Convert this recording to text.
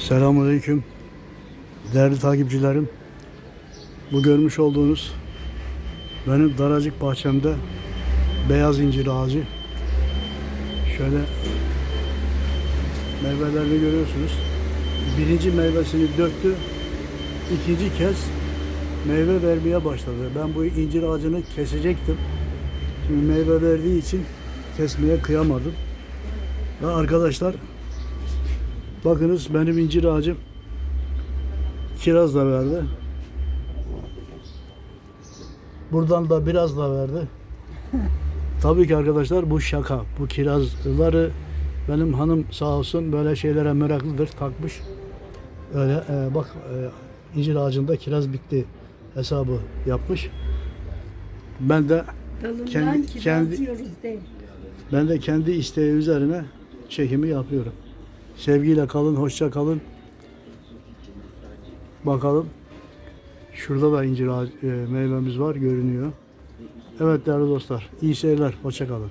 Selamünaleyküm. Değerli takipçilerim. Bu görmüş olduğunuz benim daracık bahçemde beyaz incir ağacı. Şöyle meyvelerini görüyorsunuz. Birinci meyvesini döktü. İkinci kez meyve vermeye başladı. Ben bu incir ağacını kesecektim. Şimdi meyve verdiği için kesmeye kıyamadım. Ve arkadaşlar Bakınız benim incir ağacım kiraz da verdi. Buradan da biraz da verdi. Tabii ki arkadaşlar bu şaka. Bu kirazları benim hanım sağ olsun böyle şeylere meraklıdır takmış. Öyle e, bak e, incir ağacında kiraz bitti hesabı yapmış. Ben de Dalından Kendi- kendi- ben de kendi isteği üzerine çekimi yapıyorum. Sevgiyle kalın, hoşça kalın. Bakalım. Şurada da incir ağacı, e, meyvemiz var, görünüyor. Evet değerli dostlar, iyi seyirler, hoşça kalın.